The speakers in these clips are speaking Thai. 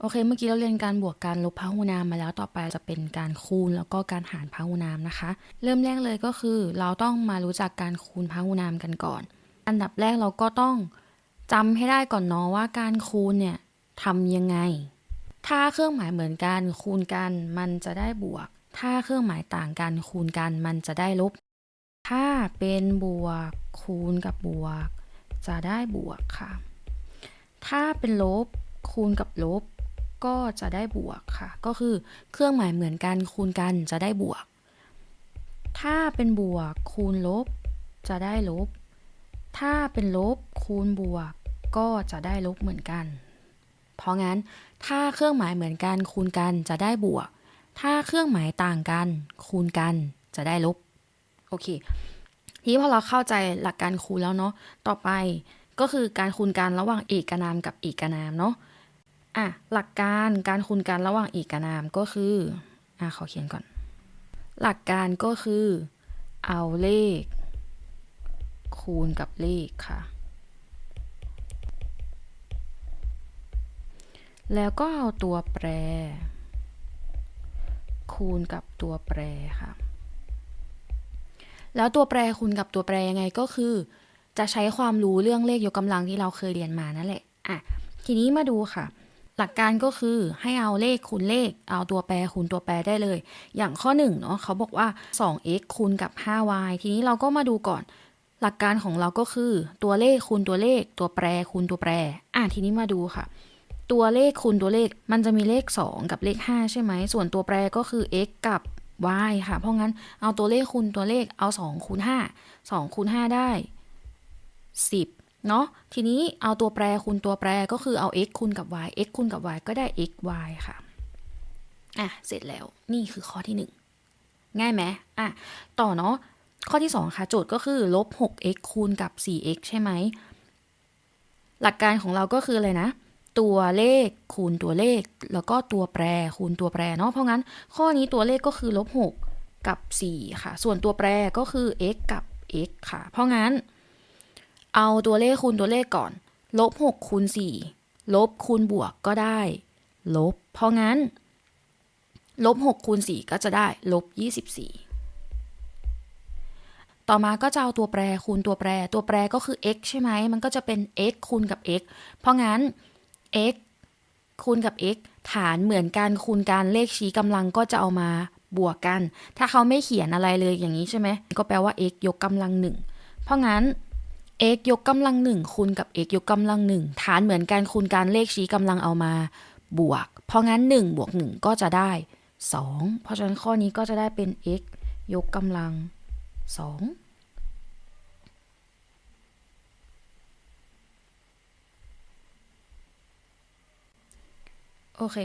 โอเค เมื่อกี้เราเรียนการบวกการลบพหุนามมาแล้วต่อไปจะเป็นการคูณแล้วก็การหารพหุนามนะคะ เริ่มแรกเลยก็คือ เราต้องมารู้จักการคูณพหุนามกันก่อน อันดับแรกเราก็ต้องจำให้ได้ก่อนเนาะว่าการคูณเนี่ยทำยังไง ถ้าเครื่องหมายเหมือนกันคูณกันมันจะได้บวก ถ้าเครื่องหมายต่างกันคูณกันมันจะได้ลบ ถ้าเป็นบวกคูณกับบวก จะได้บวกค่ะ ถ้าเป็นลบคูณกับลบ ก็จะได้บวกค่ะ ก็คือเครื่องหมายเหมือนกันคูณกันจะได้บวก ถ้าเป็นบวกคูณลบ จะได้ลบ ถ้าเป็นลบคูณบวก ก็จะได้ลบเหมือนกัน เพราะงั้นถ้าเครื่องหมายเหมือนกันคูณกันจะได้บวก ถ้าเครื่องหมายต่างกัน คูณกันจะได้ลบ โอเค ทีนี้พอเราเข้าใจหลักการคูณแล้วเนาะ ต่อไปก็คือการคูณกันระหว่างเอกนามกับเอกนามเนาะ อะหลักการการคูณกันระหว่างเอกนามก็คืออะขอเขียนก่อน หลักการก็คือ เอาเลข คูณกับเลขค่ะ แล้วก็เอาตัวแปร คูณกับตัวแปรค่ะ แล้วตัวแปรคูณกับตัวแปรยังไงก็คือ จะใช้ความรู้เรื่องเลขยกกำลังที่เราเคยเรียนมานั่นแหละอะทีนี้มาดูค่ะ หลักการก็คือให้เอาเลขคูณเลข เอาตัวแปรคูณตัวแปรได้เลย อย่างข้อ1เนาะเขาบอกว่า 2x คูณกับ 5y ทีนี้เราก็มาดูก่อน หลักการของเราก็คือตัวเลขคูณตัวเลข ตัวแปรคูณตัวแปร อะทีนี้มาดูค่ะ ตัวเลขคูณตัวเลขมันจะมีเลข 2 กับเลข 5 ใช่ไหม ส่วนตัวแปรก็คือ x กับ y ค่ะ เพราะงั้นเอาตัวเลขคูณตัวเลขเอา2คูณ5 2คูณ5ได้ 10 เนาะทีนี้เอาตัวแปรคูณตัวแปรก็คือเอา x คูณกับ y x คูณกับ y ก็ได้ x y ค่ะอะเสร็จแล้วนี่คือข้อที่ 1 ง่ายไหมอะต่อเนาะข้อที่ 2 ค่ะ โจทย์ก็คือลบ 6x คูณกับ 4x ใช่ไหม หลักการของเราก็คืออะไรนะ ตัวเลขคูณตัวเลข แล้วก็ตัวแปรคูณตัวแปรเนาะเพราะงั้น ข้อนี้ตัวเลขก็คือลบ 6 กับ 4 ค่ะ ส่วนตัวแปรก็คือ x กับ x ค่ะ เพราะงั้น เอาตัวเลขคูณตัวเลขก่อน ลบ6คูณ4ลบคูณบวกก็ได้ ลบ เพราะงั้น ลบ6คูณ4ก็จะได้ ลบ 24 ต่อมาก็จะเอาตัวแปรคูณตัวแปร ตัวแปรก็คือ x ใช่ไหม มันก็จะเป็น x คูณกับ x เพราะงั้น x คูณกับ x ฐานเหมือนกันคูณกันเลขชี้กำลังก็จะเอามาบวกกัน ถ้าเขาไม่เขียนอะไรเลยอย่างนี้ใช่ไหม ก็แปลว่า x ยกกำลังหนึ่ง เพราะงั้น x ยกกำลังหนึ่งคูณกับ x ยกกำลังหนึ่งฐานเหมือนกันคูณกันเลขชี้กำลังเอามา บวก เพราะงั้น1บวก1ก็จะได้ 2 เพราะฉะนั้นข้อนี้ก็จะได้เป็น x ยกกำลัง 2โอเค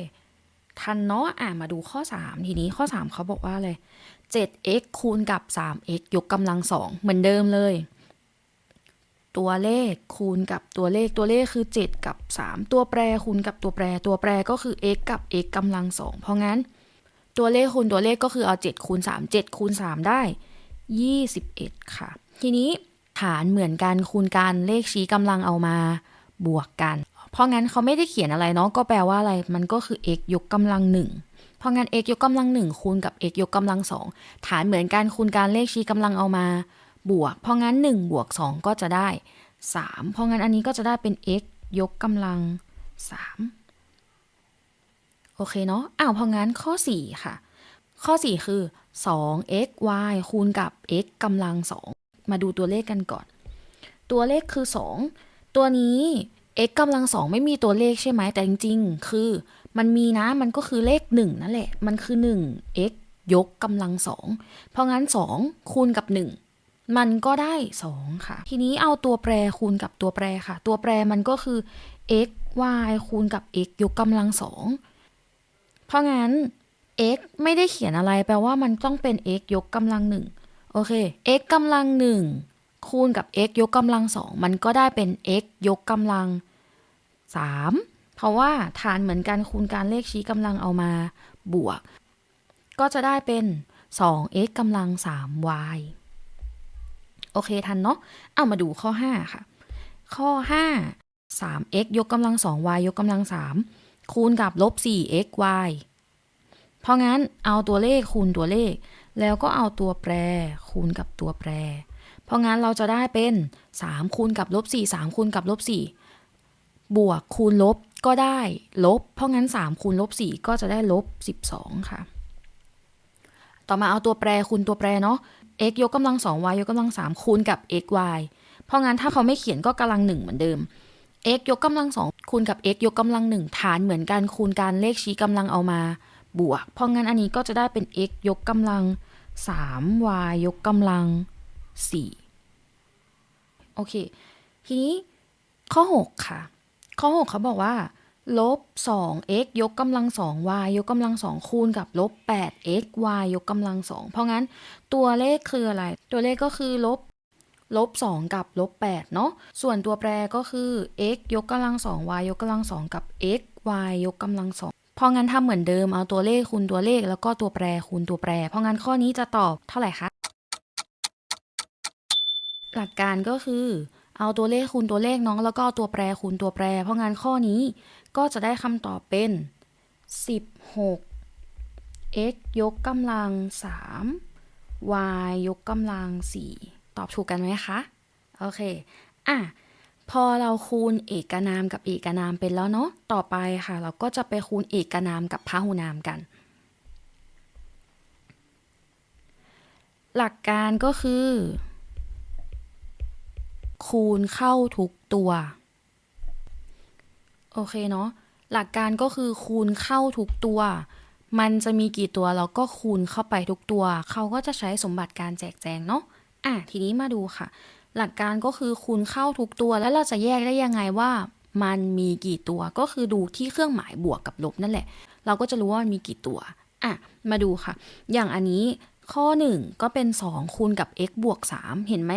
ทันเนาะอะมาดูข้อ 3 ทีนี้ข้อ 3 เขาบอกว่าอะไร 7x คูณกับ 3x ยกกำลัง 2 เหมือนเดิมเลย ตัวเลขคูณกับตัวเลขตัวเลขคือ 7 กับ 3 ตัวแปรคูณกับตัวแปรตัวแปรก็คือ x กับ x กำลัง2เพราะงั้น ตัวเลขคูณตัวเลขก็คือเอา 7 คูณ 3 7 คูณ 3 ได้ 21 ค่ะ ทีนี้ฐานเหมือนกันคูณกันเลขชี้กำลังเอามาบวกกัน เพราะงั้นเขาไม่ได้เขียนอะไรเนาะก็แปลว่าอะไรมันก็คือ x ยกกำลังหนึ่งเพราะงั้น x ยกกำลังหนึ่งคูณกับ x ยกกำลังสองฐานเหมือนกันคูณกันเลขชี้กำลังเอามา บวก เพราะงั้น 1 บวก 2 ก็จะได้ 3 เพราะงั้นอันนี้ก็จะได้เป็น x ยกกำลัง 3 โอเคเนาะอ้าวเพราะงั้นข้อ 4 ค่ะ ข้อ 4 คือ 2x y คูณกับ x กำลัง 2 มาดูตัวเลขกันก่อน ตัวเลขคือ 2 ตัวนี้ x กำลัง 2 ไม่มีตัวเลขใช่ไหม แต่จริงๆ คือ มันมีนะ มันก็คือเลข 1 นั่นแหละ มันคือ 1 x ยกกำลัง 2 เพราะงั้น 2 คูณกับ 1 มันก็ได้ 2 ค่ะ ทีนี้เอาตัวแปรคูณกับตัวแปรค่ะ ตัวแปรมันก็คือ x y คูณกับ x ยกกำลัง2เพราะงั้น x ไม่ได้เขียนอะไรแปลว่ามันต้องเป็น x ยกกำลังหนึ่งโอเค x กำลังหนึ่งคูณกับ x ยกกำลังสองมันก็ได้เป็น x ยกกำลังสามเพราะว่าฐานเหมือนกันคูณการเลขชี้กำลังเอามาบวก ก็จะได้เป็น 2x กำลัง 3y โอเคทันเนาะ เอามาดูข้อ 5 ค่ะ ข้อ 5 3x ยกกำลัง 2y ยกกำลัง 3 คูณกับลบ 4x y เพราะงั้นเอาตัวเลขคูณตัวเลข แล้วก็เอาตัวแปรคูณกับตัวแปร เพราะงั้นเราจะได้เป็น 3 คูณกับลบ 4 3 คูณกับลบ 4 บวกคูณลบก็ได้ลบ เพราะงั้น 3 คูณลบ 4 ก็จะได้ลบ 12 ค่ะ ต่อมาเอาตัวแปรคูณตัวแปรเนาะ x ยกกำลัง2 y ยกกำลัง3คูณกับ x y เพราะงั้นถ้าเขาไม่เขียนก็กำลัง1เหมือนเดิม x ยกกำลัง2คูณกับ x ยกกำลัง1ฐานเหมือนกันคูณกันเลขชี้กำลังเอามาบวก เพราะงั้นอันนี้ก็จะได้เป็น x ยกกำลัง3 y ยกกำลัง4โอเค ทีนี้ข้อ 6 ค่ะ ข้อ 6 เขาบอกว่า ลบ 2x ยกกำลัง 2y ยกกำลัง 2 คูณกับลบ 8x y ยกกำลัง 2 เพราะงั้นตัวเลขคืออะไร ตัวเลขก็คือลบลบ 2 กับลบ 8 เนาะ ส่วนตัวแปรก็คือ x ยกกำลัง 2y ยกกำลัง 2 กับ x y ยกกำลัง 2 เพราะงั้นทำเหมือนเดิม เอาตัวเลขคูณตัวเลขแล้วก็ตัวแปรคูณตัวแปร เพราะงั้นข้อนี้จะตอบเท่าไหร่คะ หลักการก็คือเอาตัวเลขคูณตัวเลขน้องแล้วก็ตัวแปรคูณตัวแปร เพราะงั้นข้อนี้ ก็จะได้คำตอบเป็น 16 x ยกกำลัง 3 y ยกกำลัง 4 ตอบถูกกันไหมคะ โอเค อะ พอเราคูณเอกนามกับเอกนามเป็นแล้วเนาะ ต่อไปค่ะ เราก็จะไปคูณเอกนามกับพหุนามกัน หลักการก็คือ คูณเข้าทุกตัว โอเคเนาะหลักการก็คือคูณเข้าทุกตัว มันจะมีกี่ตัวเราก็คูณเข้าไปทุกตัว เขาก็จะใช้สมบัติการแจกแจงเนาะอะทีนี้มาดูค่ะ หลักการก็คือคูณเข้าทุกตัวแล้วเราจะแยกได้ยังไงว่า มันมีกี่ตัวก็คือดูที่เครื่องหมายบวกกับลบนั่นแหละ เราก็จะรู้ว่ามันมีกี่ตัวอะมาดูค่ะ อย่างอันนี้ข้อ 1 ก็เป็น 2 คูณกับ x บวก 3 เห็นไหม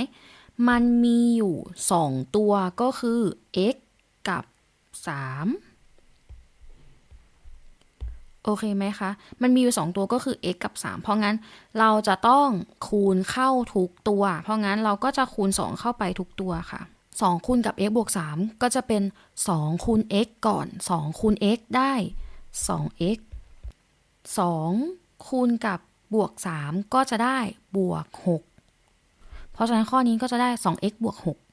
มันมีอยู่ 2 ตัวก็คือ x กับ 3 โอเคไหมคะ มันมีอยู่ 2 ตัวก็คือ x กับ 3 เพราะงั้นเราจะต้องคูณเข้าทุกตัว เพราะงั้นเราก็จะคูณ 2 เข้าไปทุกตัวค่ะ 2 คูณกับ x บวก 3 ก็จะเป็น 2 คูณ x ก่อน 2 คูณ x ได้ 2x 2 คูณกับบวก 3 ก็จะได้บวก 6 เพราะฉะนั้นข้อนี้ก็จะได้ 2x บวก 6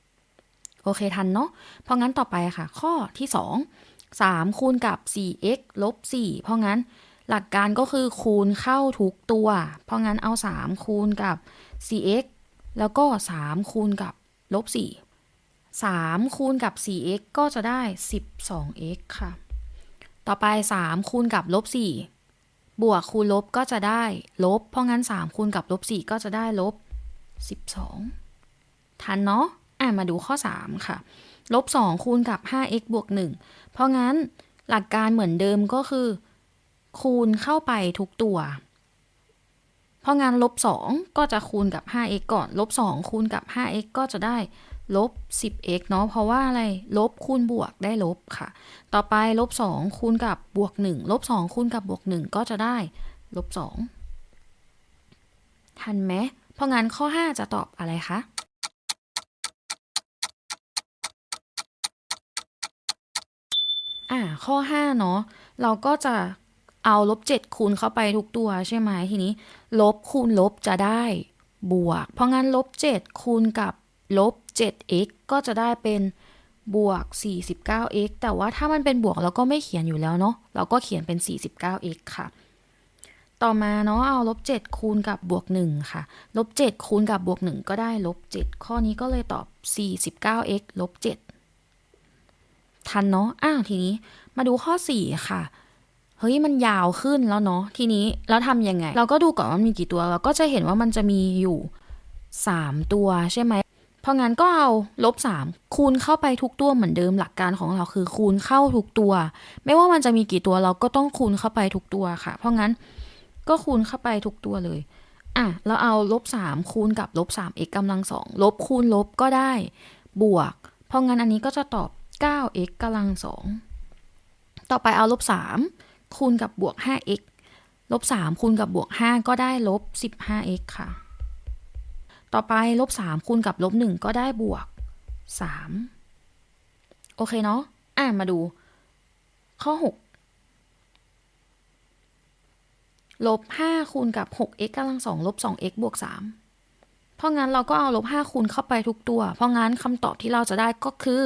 โอเคทันเนาะ เพราะงั้นต่อไปค่ะ ข้อที่ 2 3 คูณกับ 4x ลบ 4 เพราะงั้นหลักการก็คือคูณเข้าทุกตัว เพราะงั้นเอา 3 คูณกับ 4x แล้วก็ 3 คูณกับลบ 4 3 คูณกับ 4x ก็จะได้ 12x ค่ะ ต่อไป 3 คูณกับลบ 4 บวกคูณลบก็จะได้ลบ เพราะงั้น 3 คูณกับลบ 4 ก็จะได้ลบ 12 ทันเนาะ อะมาดูข้อ 3 ค่ะ ลบ 2 คูณกับ 5x บวก 1 เพราะงั้นหลักการเหมือนเดิมก็คือ คูณเข้าไปทุกตัว เพราะงั้นลบ 2 ก็จะคูณกับ 5x ก่อน ลบ 2 คูณกับ 5x ก็จะได้ลบ 10x เนาะ เพราะว่าอะไร ลบคูณบวกได้ลบค่ะ ต่อไปลบ 2 คูณกับบวก 1 ลบ 2 คูณกับบวก 1 ก็จะได้ลบ 2 ทันไหม เพราะงั้นข้อ 5 จะตอบอะไรคะ อ่า ข้อ5เนาะเราก็จะเอาลบ7คูณเข้าไปทุกตัวใช่ไหมทีนี้ ลบคูณลบจะได้บวก เพราะงั้นลบ7คูณกับลบ 7x ก็จะได้เป็นบวก 49x แต่ว่าถ้ามันเป็นบวกเราก็ไม่เขียนอยู่แล้วเนาะ เราก็เขียนเป็น 49x ค่ะ ต่อมาเนาะ เอาลบ 7 คูณกับบวก 1 ค่ะ ลบ 7 คูณกับบวก 1 ก็ได้ลบ 7 ข้อนี้ก็เลยตอบ 49x ลบ 7 ทันเนาะอ้าวทีนี้มาดูข้อ 4 ค่ะ เฮ้ยมันยาวขึ้นแล้วเนาะทีนี้แล้วทำยังไง เราก็ดูก่อนว่ามันมีกี่ตัว เราก็จะเห็นว่ามันจะมีอยู่ 3 ตัวใช่ไหมเพราะงั้นก็เอาลบ 3 คูณเข้าไปทุกตัวเหมือนเดิมหลักการของเราคือคูณเข้าทุกตัว ไม่ว่ามันจะมีกี่ตัวเราก็ต้องคูณเข้าไปทุกตัวค่ะ เพราะงั้นก็คูณเข้าไปทุกตัวเลยอะเราเอาลบ 3 คูณกับลบ 3x กำลัง2ลบคูณลบก็ได้บวก เพราะงั้นอันนี้ก็จะตอบ 9x กำลัง 2 ต่อไปเอาลบ 3 คูณกับบวก 5x ลบ 3 คูณกับบวก 5 ก็ได้ลบ 15x ค่ะ ต่อไปลบ 3 คูณกับลบ 1 ก็ได้บวก 3 โอเคเนาะอะมาดู ข้อ 6 ลบ 5 คูณกับ 6x กำลัง 2 ลบ 2x บวก 3เพราะงั้นเราก็เอาลบ5คูณเข้าไปทุกตัว เพราะงั้นคำตอบที่เราจะได้ก็คือ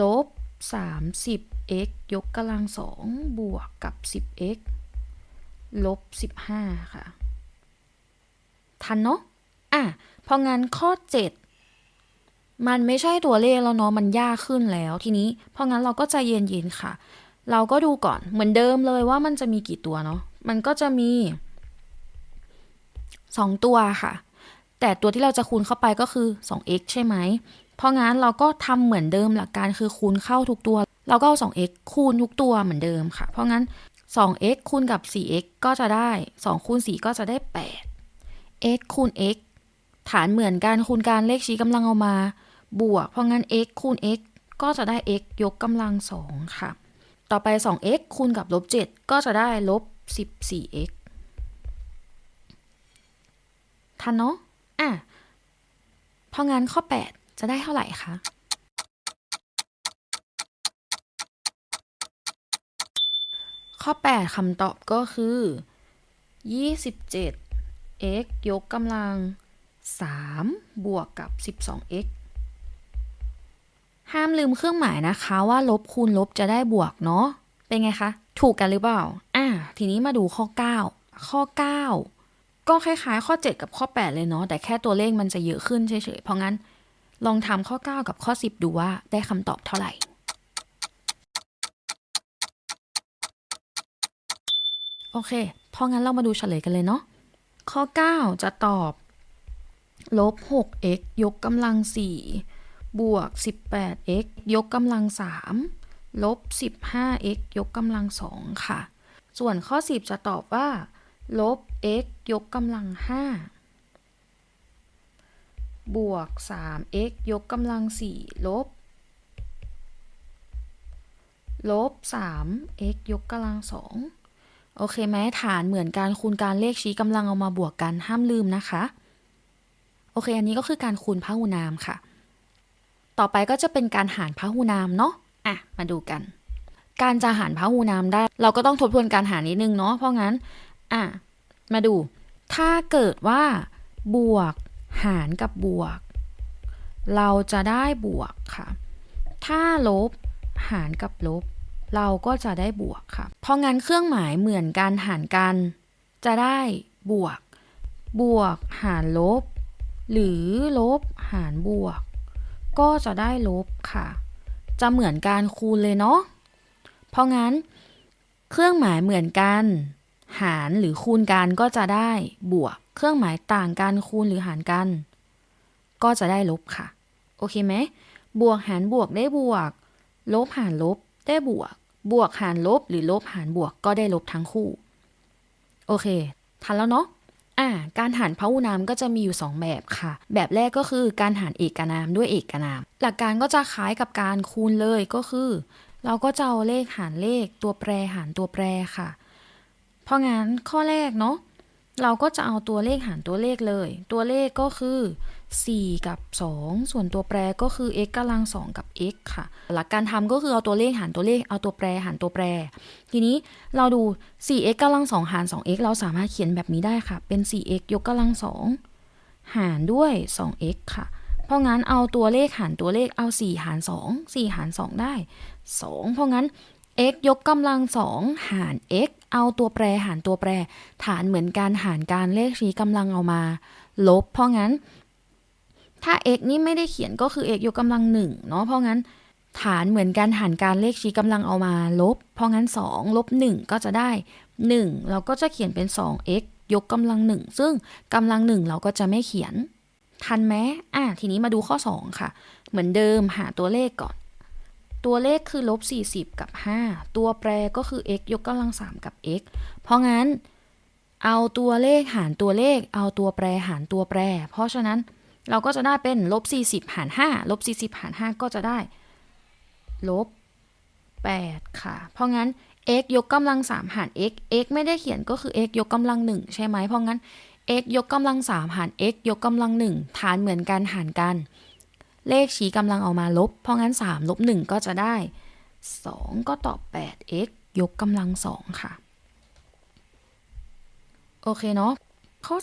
ลบ 30x ยกกำลัง2บวกกับ 10x ลบ 15 ค่ะ ทันเนาะอะพราะงั้นข้อ 7 มันไม่ใช่ตัวเลขแล้วเนาะมันยากขึ้นแล้วทีนี้ เพราะงั้นเราก็ใจเย็นๆค่ะ เราก็ดูก่อนเหมือนเดิมเลยว่ามันจะมีกี่ตัวเนาะมันก็จะมี 2 ตัวค่ะ แต่ตัวที่เราจะคูณเข้าไปก็คือ 2x ใช่ไหม เพราะงั้นเราก็ทำเหมือนเดิมหลักการคือคูณเข้าทุกตัว เราก็เอา 2x คูณทุกตัวเหมือนเดิมค่ะ เพราะงั้น 2x คูณกับ 4x ก็จะได้ 2 คูณ 4 ก็จะได้ 8 x คูณ x ฐานเหมือนกันคูณการเลขชี้กำลังเอามา บวก เพราะงั้น x คูณ x ก็จะได้ x ยกกำลัง 2 ค่ะ ต่อไป 2x คูณกับลบ 7 ก็จะได้ลบ 14x ทันเนาะอะเพราะงั้นข้อ 8 จะได้เท่าไหร่คะข้อ 8คำตอบก็คือ 27 x ยกกำลัง 3 บวกกับ 12x ห้ามลืมเครื่องหมายนะคะว่าลบคูณลบจะได้บวกเนาะ เป็นไงคะ ถูกกันหรือเปล่า อะทีนี้มาดูข้อ 9 ข้อ 9 ก็คล้ายๆ ข้อ 7 กับข้อ 8 เลยเนาะ แต่แค่ตัวเลขมันจะเยอะขึ้นเฉยๆ เพราะงั้น ลองทำข้อ 9 กับข้อ 10 ดูว่าได้คำตอบเท่าไหร่ โอเค เพราะงั้นเรามาดูเฉลยกันเลยเนาะ ข้อ 9 จะตอบลบ 6x ยกกำลัง 4 บวก 18x ยกกำลัง 3 ลบ 15x ยกกำลัง 2 ค่ะ ส่วนข้อ 10 จะตอบว่า ลบ x ยกกำลัง 5 บวก 3x ยกกำลัง 4 ลบ ลบ 3x ยกกำลัง 2 โอเคไหมฐานเหมือนการคูณการเลขชี้กำลังเอามาบวกกันห้ามลืมนะคะ โอเค อันนี้ก็คือการคูณพหุนามค่ะ ต่อไปก็จะเป็นการหารพหุนามเนาะอะ มาดูกัน การจะหารพหุนามได้ เราก็ต้องทบทวนการหารนิดนึงเนาะเพราะงั้น อะ มาดู ถ้าเกิดว่าบวก หารกับบวก เราจะได้บวกค่ะ ถ้าลบหารกับลบ เราก็จะได้บวกค่ะ เพราะงั้นเครื่องหมายเหมือนกันหารกัน จะได้บวก บวกหารลบ หรือลบหารบวก ก็จะได้ลบค่ะ จะเหมือนการคูณเลยเนาะ เพราะงั้น เครื่องหมายเหมือนกัน หารหรือคูณกันก็จะได้บวก เครื่องหมายต่างกันคูณหรือหารกัน ก็จะได้ลบค่ะ โอเคไหม บวกหารบวกได้บวก ลบหารลบได้บวก บวกหารลบหรือลบหารบวกก็ได้ลบทั้งคู่ โอเค ทันแล้วเนาะอ่าการหารพหุนามก็จะมีอยู่ 2 แบบค่ะ แบบแรกก็คือการหารเอกนามด้วยเอกนาม หลักการก็จะคล้ายกับการคูณเลยก็คือ เราก็จะเอาเลขหารเลขตัวแปรหารตัวแปรค่ะ ราะงั้นข้อแรกเนาะเราก็จะเอาตัวเลขหารตัวเลขเลย ตัวเลขก็คือ 4 กับ 2 ส่วนตัวแปรก็คือ x กำลัง 2 กับ x ค่ะ หลักการทำก็คือเอาตัวเลขหารตัวเลข เอาตัวแปรหารตัวแปร ทีนี้เราดู 4x กำลัง 2 หาร 2x เราสามารถเขียนแบบนี้ได้ค่ะ เป็น 4x ยกกำลัง 2 หารด้วย 2x ค่ะ เพราะงั้นเอาตัวเลขหารตัวเลข เอา 4 หาร 2 4 หาร 2 ได้ 2 เพราะงั้น x ยกกำลัง2หาร x เอาตัวแปรหารตัวแปร ฐานเหมือนการหารการเลขชี้กำลังเอามา ลบ เพราะงั้น ถ้า x นี่ไม่ได้เขียนก็คือ x ยกกำลัง1เนาะเพราะงั้น ฐานเหมือนกันหารการเลขชี้กำลังเอามา ลบ เพราะงั้น 2 ลบ 1 ก็จะได้ 1 เราก็จะเขียนเป็น 2x ยกกำลัง1ซึ่งกำลัง1เราก็จะไม่เขียน ทันไหมอะทีนี้มาดูข้อ 2 ค่ะ เหมือนเดิมหาตัวเลขก่อน ตัวเลขคือลบ 40 กับ 5 ตัวแปรก็คือ x ยกกำลัง 3 กับ x เพราะงั้น เอาตัวเลขหารตัวเลข เอาตัวแปรหารตัวแปร เพราะฉะนั้นเราก็จะได้เป็นลบ 40 หาร 5 ลบ 40 หาร 5 ก็จะได้ลบ 8 ค่ะ เพราะงั้น x ยกกำลัง 3 หาร x x ไม่ได้เขียนก็คือ x ยกกำลัง 1 ใช่ไหมเพราะงั้น x ยกกำลัง 3 หาร x ยกกำลัง 1 ฐานเหมือนกันหารกัน เลขชี้กำลังเอามาลบ เพราะงั้น 3 ลบ 1 ก็จะได้ 2 ก็ตอบ 8x ยกกำลัง 2 ค่ะ โอเคเนาะ ข้อ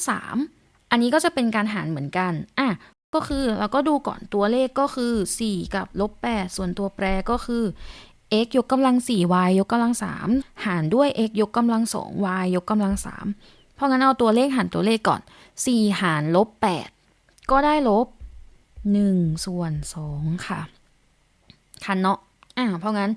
3 อันนี้ก็จะเป็นการหารเหมือนกัน อะ ก็คือเราก็ดูก่อนตัวเลขก็คือ 4 กับลบ 8 ส่วนตัวแปรก็คือ x ยกกำลัง 4 y ยกกำลัง 3 หารด้วย x ยกกำลัง 2 y ยกกำลัง 3 เพราะงั้นเอาตัวเลขหารตัวเลขก่อน 4 หารลบ 8 ก็ได้ลบ 1 ส่วน 2 ค่ะทันเนาะอะเพราะงั้น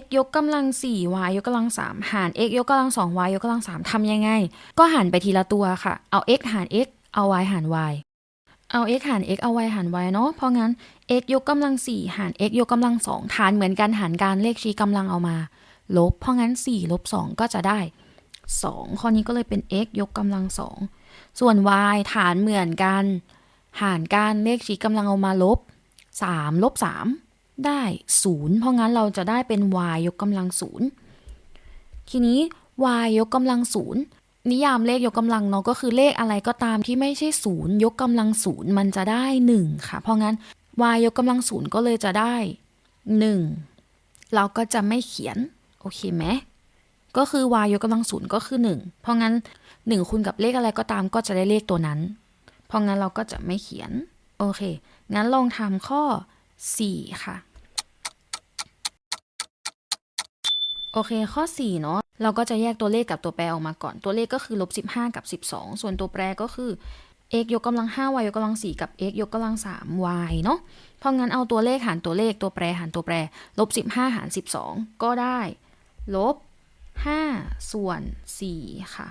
x ยกกำลัง 4 y ยกกำลัง 3 หาร x ยกกำลัง 2 y ยกกำลัง 3ทำยังไง ก็หารไปทีละตัวค่ะ เอา x หาร x เอา y หาร y เอา x หาร x เอา y หาร y เนาะ เพราะงั้น x ยกกำลัง 4 หาร x ยกกำลัง 2 ฐานเหมือนกันหารการเลขชี้กำลังเอามา ลบ เพราะงั้น 4 ลบ 2 ก็จะได้ 2 ข้อนี้ก็เลยเป็น x ยกกำลัง 2 ส่วน y ฐานเหมือนกัน หารการเลขชี้กำลังเอามาลบ 3 ลบ 3 ได้ 0 เพราะงั้นเราจะได้เป็น y ยกกำลัง 0 ทีนี้ y ยกกำลัง 0 นิยามเลขยกกำลังเนาะก็คือเลขอะไรก็ตามที่ไม่ใช่ 0 ยกกำลัง 0 มันจะได้ 1 ค่ะ เพราะงั้น y ยกกำลัง 0 ก็เลยจะได้ 1 เราก็จะไม่เขียน โอเคไหมก็คือ y ยกกำลัง 0 ก็คือ 1 เพราะงั้น 1 คูณกับเลขอะไรก็ตามก็จะได้เลขตัวนั้น เพราะงั้นเราก็จะไม่เขียน โอเค งั้นลองทำข้อ 4 ค่ะ โอเค ข้อ 4 เนาะ เราก็จะแยกตัวเลขกับตัวแปรออกมาก่อน ตัวเลขก็คือลบ15 กับ 12 ส่วนตัวแปรก็คือ x ยกกำลัง 5 y ยกกำลัง 4 กับ x ยกกำลัง 3 y เนาะ เพราะงั้นเอาตัวเลขหารตัวเลขตัวแปรหารตัวแปรลบ15 หาร 12 ก็ได้ลบ5ส่วน4ค่ะ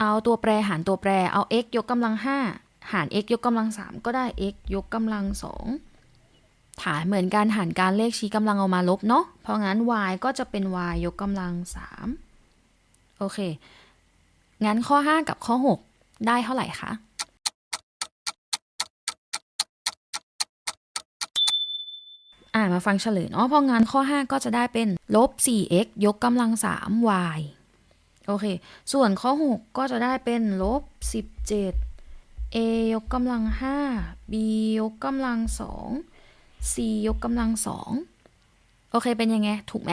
เอาตัวแปรหารตัวแปรเอา x ยกกำลัง 5 หาร x ยกกำลัง 3 ก็ได้ x ยกกำลัง 2 ฐานเหมือนการหารการเลขชี้กำลังเอามาลบเนาะ เพราะงั้น y ก็จะเป็น y ยกกำลัง 3 โอเค งั้นข้อ 5 กับข้อ 6 ได้เท่าไหร่คะอ่ามาฟังเฉลยเนาะเพราะงั้นข้อ 5 ก็จะได้เป็นลบ 4x ยกกำลัง 3y โอเค ส่วนข้อ 6 ก็จะได้เป็นลบ 17 a ยกกำลัง 5 b ยกกำลัง 2 c ยกกำลัง 2 โอเค เป็นยังไง ถูกไหม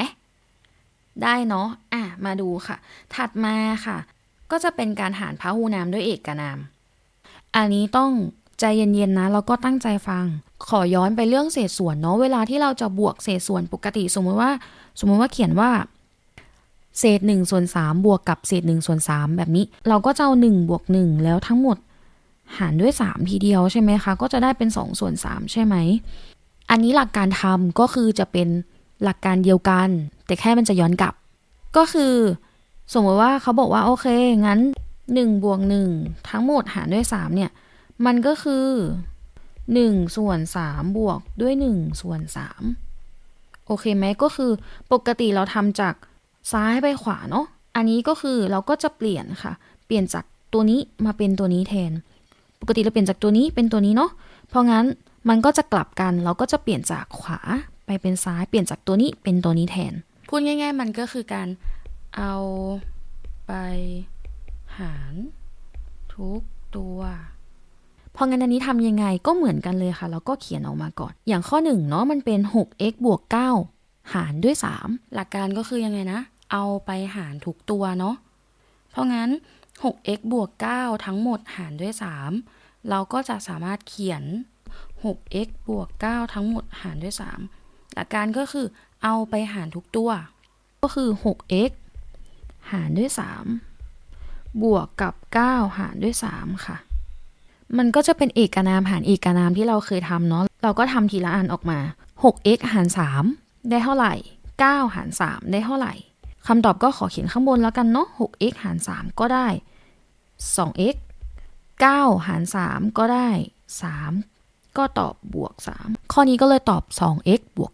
ได้เนาะ อะ มาดูค่ะ ถัดมาค่ะ ก็จะเป็นการหารพหูนามด้วยเอกนาม อันนี้ต้องใจเย็นๆนะ แล้วก็ตั้งใจฟัง ขอย้อนไปเรื่องเศษส่วนเนาะ เวลาที่เราจะบวกเศษส่วนปกติ สมมติว่า สมมติว่าเขียนว่า เศษ1ส่วน3บวกกับเศษ1ส่วน3แบบนี้ เราก็จะเอา1บวก1แล้วทั้งหมด หารด้วย 3 ทีเดียวใช่ไหมคะ ก็จะได้เป็น2ส่วน3ใช่ไหม อันนี้หลักการทำก็คือจะเป็นหลักการเดียวกัน แต่แค่มันจะย้อนกลับ ก็คือสมมติว่าเขาบอกว่าโอเค งั้น1บวก1ทั้งหมดหารด้วย3เนี่ย มันก็คือ1ส่วน3บวกด้วย1ส่วน3โอเคไหมก็คือปกติเราทำจาก ซ้ายไปขวาเนาะ อันนี้ก็คือเราก็จะเปลี่ยนค่ะ เปลี่ยนจากตัวนี้มาเป็นตัวนี้แทน ปกติเราเปลี่ยนจากตัวนี้เป็นตัวนี้เนาะ เพราะงั้นมันก็จะกลับกัน เราก็จะเปลี่ยนจากขวาไปเป็นซ้าย เปลี่ยนจากตัวนี้เป็นตัวนี้แทน พูดง่าย ๆ มันก็คือการเอาไปหารทุกตัวพองั้นอันนี้ทำยังไงก็เหมือนกันเลยค่ะ แล้วก็เขียนออกมาก่อน อย่างข้อ1เนาะมันเป็น 6x บวก 9 หารด้วย 3 หลักการก็คือยังไงนะ เอาไปหารทุกตัวเนาะ เพราะงั้น 6x บวก 9 ทั้งหมดหารด้วย 3 เราก็จะสามารถเขียน 6x บวก 9 ทั้งหมดหารด้วย 3 หลักการก็คือเอาไปหารทุกตัว ก็คือ 6x หารด้วย 3 บวกกับ 9 หารด้วย 3 ค่ะ มันก็จะเป็นเอกนามหารเอกนามที่เราเคยทำเนาะ เราก็ทำทีละอันออกมา 6x หาร 3 ได้เท่าไหร่ 9 หาร 3 ได้เท่าไหร่คำตอบก็ขอเขียนข้างบนแล้วกันเนาะ 6x หาร 3 ก็ได้ 2x 9 หาร 3 ก็ได้ 3 ก็ตอบบวก 3 ข้อนี้ก็เลยตอบ 2x บวก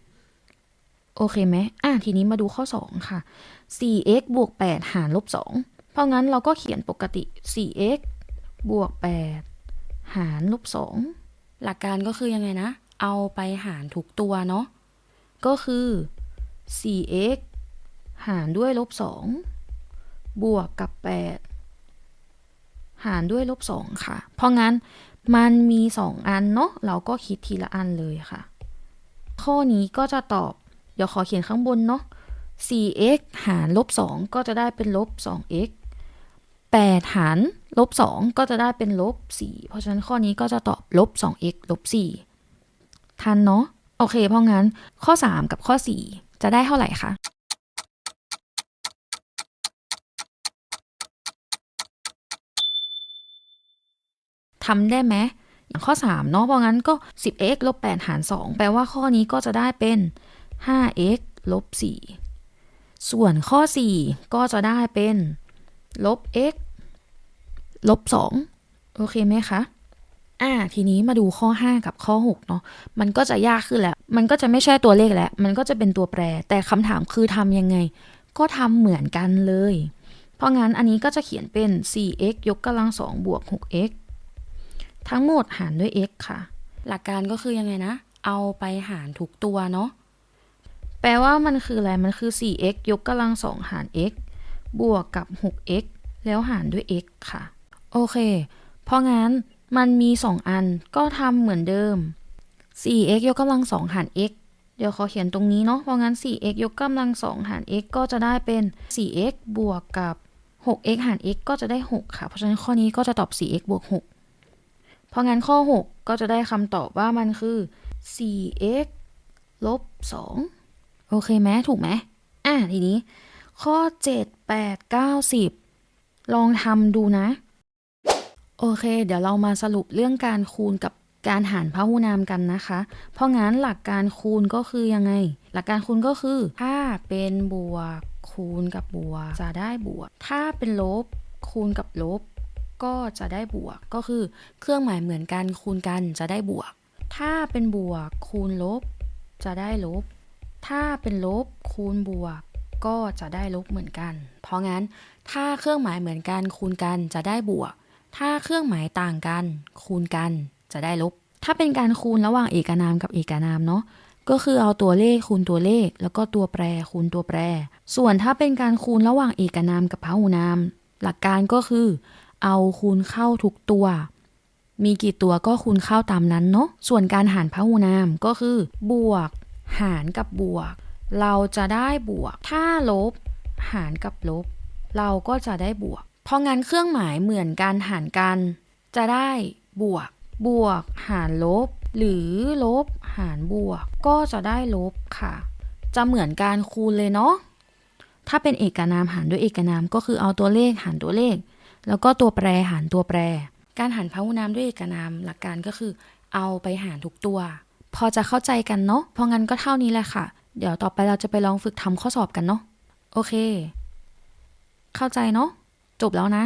3 โอเคไหมอะทีนี้มาดูข้อ 2 ค่ะ 4x บวก 8 หารลบ 2 เพราะงั้นเราก็เขียนปกติ 4x บวก 8 หารลบ 2 หลักการก็คือยังไงนะ เอาไปหารทุกตัวเนาะ ก็คือ 4x หารด้วยลบ 2 บวกกับ 8 หารด้วยลบ 2 ค่ะ เพราะงั้นมันมี 2 อันเนาะ เราก็คิดทีละอันเลยค่ะ ข้อนี้ก็จะตอบ เดี๋ยวขอเขียนข้างบนเนาะ 4x หารลบ 2 ก็จะได้เป็นลบ 2x 8 หารลบ 2 ก็จะได้เป็นลบ 4 เพราะฉะนั้นข้อนี้ก็จะตอบลบ 2x ลบ 4 ทันเนาะ โอเค เพราะงั้นข้อ 3 กับข้อ 4 จะได้เท่าไหร่คะทำได้ไหมอย่างข้อ 3 เนาะ เพราะงั้นก็ 10x ลบ8หาร 2 แปลว่าข้อนี้ก็จะได้เป็น 5x ลบ 4 ส่วนข้อ 4 ก็จะได้เป็นลบ x ลบ 2 โอเคไหมคะ อ่าทีนี้มาดูข้อ 5 กับข้อ 6 เนาะมันก็จะยากขึ้นแล้ว มันก็จะไม่ใช่ตัวเลขแล้ว มันก็จะเป็นตัวแปร แต่คำถามคือทำยังไง ก็ทำเหมือนกันเลย เพราะงั้นอันนี้ก็จะเขียนเป็น 4x ยกกำลัง2บวก 6x ทั้งหมดหารด้วย x ค่ะ หลักการก็คือยังไงนะ เอาไปหารทุกตัวเนาะ แปลว่ามันคืออะไร มันคือ 4x ยกกำลัง2หาร x บวกกับ 6x แล้วหารด้วย x ค่ะ โอเค เพราะงั้น มันมี 2 อันก็ทำเหมือนเดิม 4x ยกกำลัง2หาร x เดี๋ยวขอเขียนตรงนี้เนาะ เพราะงั้น 4x ยกกำลัง2หาร x ก็จะได้เป็น 4x บวกกับ 6x หาร x ก็จะได้ 6 ค่ะ เพราะฉะนั้นข้อนี้ก็จะตอบ 4x บวก 6 เพราะงั้นข้อ 6 ก็จะได้คำตอบว่ามันคือ 4x ลบ 2 โอเคไหมถูกไหมอะทีนี้ ข้อ 7 8 9 10 ลองทำดูนะ โอเค เดี๋ยวเรามาสรุปเรื่องการคูณกับการหารพหุนามกันนะคะ เพราะงั้นหลักการคูณก็คือยังไง หลักการคูณก็คือ ถ้าเป็นบวกคูณกับบวกจะได้บวก ถ้าเป็นลบคูณกับลบ ก็จะได้บวก ก็คือเครื่องหมายเหมือนกันคูณกันจะได้บวก ถ้าเป็นบวกคูณลบ จะได้ลบ ถ้าเป็นลบคูณบวก ก็จะได้ลบเหมือนกัน เพราะงั้นถ้าเครื่องหมายเหมือนกันคูณกันจะได้บวก ถ้าเครื่องหมายต่างกัน คูณกันจะได้ลบ ถ้าเป็นการคูณระหว่างเอกนามกับเอกนามเนาะก็คือเอาตัวเลขคูณตัวเลข แล้วก็ตัวแปรคูณตัวแปร ส่วนถ้าเป็นการคูณระหว่างเอกนามกับพหุนาม หลักการก็คือ เอาคูณเข้าทุกตัว มีกี่ตัวก็คูณเข้าตามนั้นเนาะส่วนการหารพหุนามก็คือ บวก หารกับบวก เราจะได้บวก ถ้าลบ หารกับลบ เราก็จะได้บวก เพราะงั้นเครื่องหมายเหมือนกันหารกัน จะได้บวก บวก หารลบ หรือลบ หารบวก ก็จะได้ลบค่ะ จะเหมือนการคูณเลยเนาะถ้าเป็นเอกนามหารด้วยเอกนามก็คือเอาตัวเลขหารตัวเลข แล้วก็ตัวแปรหารตัวแปร การหารพหุนามด้วยเอกนามหลักการก็คือ เอาไปหารทุกตัว พอจะเข้าใจกันเนาะเพราะงั้นก็เท่านี้แหละค่ะ เดี๋ยวต่อไปเราจะไปลองฝึกทำข้อสอบกันเนาะโอเค เข้าใจเนาะ จบแล้วนะ